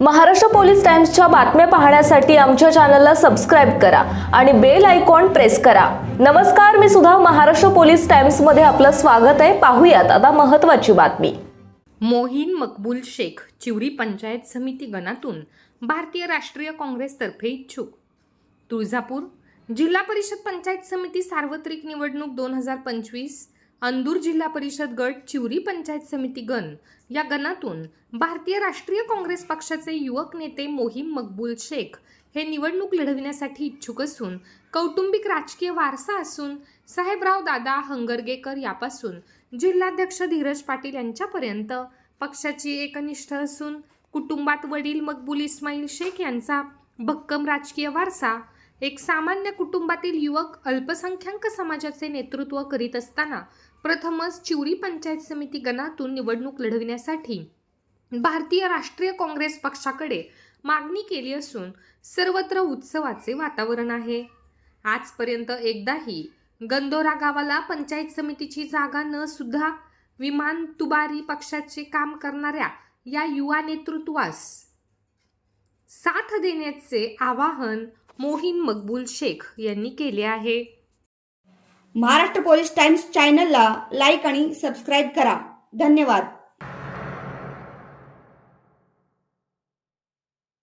Maharashtra police टाइम्सच्या बातम्या पाहण्यासाठी आमच्या चॅनलला सबस्क्राईब करा आणि बेल आयकॉन प्रेस करा. नमस्कार मी सुद्धा महाराष्ट्र पोलीस टाइम्समध्ये आपलं स्वागत आहे. पाहूयात आता महत्त्वाची बातमी. मोहीन मकबूल शेख चिवरी पंचायत समिती गणातून भारतीय राष्ट्रीय काँग्रेसतर्फे इच्छुक. तुळजापूर जिल्हा परिषद पंचायत समिती सार्वत्रिक निवडणूक दोन हजार पंचवीस अंदूर जिल्हा परिषद गट चिवरी पंचायत समिती गण. या गणातून भारतीय राष्ट्रीय काँग्रेस पक्षाचे युवक नेते मोहीम मकबूल शेख हे निवडणूक लढविण्यासाठी इच्छुक असून कौटुंबिक राजकीय वारसा असून साहेबराव दादा हंगरगेकर यापासून जिल्हाध्यक्ष धीरज पाटील यांच्यापर्यंत पक्षाची एकनिष्ठ असून कुटुंबात वडील मकबूल इस्माईल शेख यांचा भक्कम राजकीय वारसा एक सामान्य कुटुंबातील युवक अल्पसंख्याक समाजाचे नेतृत्व करीत असताना प्रथमच चिवरी पंचायत समिती गणातून निवडणूक लढविण्यासाठी भारतीय राष्ट्रीय काँग्रेस पक्षाकडे मागणी केली असून सर्वत्र उत्सवाचे वातावरण आहे. आजपर्यंत एकदाही गंदोरा गावाला पंचायत समितीची जागा न सुद्धा विमान तुबारी पक्षाचे काम करणाऱ्या या युवा नेतृत्वास साथ देण्याचे आवाहन मोहीन मकबूल शेख यांनी केले आहे. महाराष्ट्र पोलीस टाइम्स चॅनलला लाईक आणि सबस्क्राईब करा. धन्यवाद.